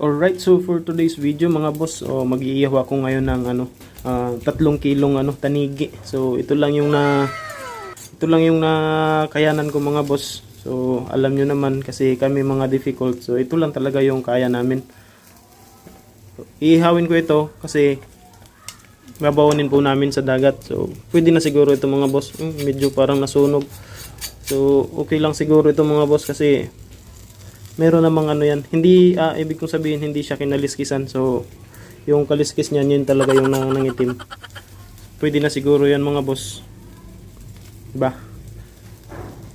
Alright, so for today's video mga boss, oh, mag-iihaw ako ngayon ng ano, ah, tatlong kilong ano, tanigi. So ito lang yung na ito lang yung nakayanan ko mga boss. So alam nyo naman kasi kami mga difficult. So ito lang talaga yung kaya namin. Iihawin ko ito kasi babawanin po namin sa dagat. So pwede na siguro ito mga boss. Hmm, medyo parang nasunog. So okay lang siguro ito mga boss kasi meron namang ano yan. Hindi, ah, ibig kong sabihin, hindi siya kinaliskisan. So, yung kaliskis niyan, yun talaga yung nang nangitim. Pwede na siguro yan mga boss. Diba?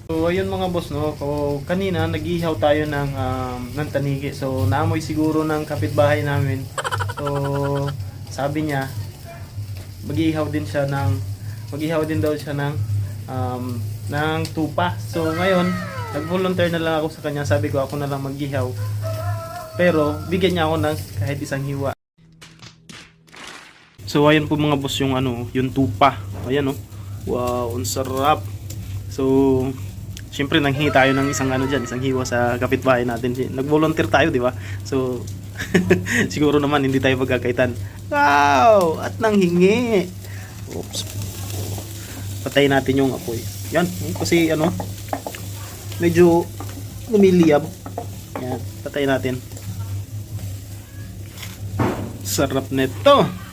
So, ayun mga boss, no? So, kanina, nag-ihaw tayo ng, um, ng tanigi. So, naamoy siguro ng kapitbahay namin. So, sabi niya, mag-ihaw din siya ng, mag-ihaw din daw siya ng, um, ng tupa. So, ngayon, nag-volunteer na lang ako sa kanya. Sabi ko, ako na lang mag-ihaw. Pero, bigyan niya ako ng kahit isang hiwa. So, ayan po mga boss yung ano, yung tupa. Ayan oh. Wow, ang sarap. So, syempre nanghingi tayo ng isang ano diyan, isang hiwa sa kapitbahay natin. Nag-volunteer tayo, di ba? So, siguro naman hindi tayo magkakaitan. Wow! At nanghingi. Oops. Patayin natin yung apoy. Yan, kasi ano, medyo lumiliyab. Yan, patayin natin. Sarap nito.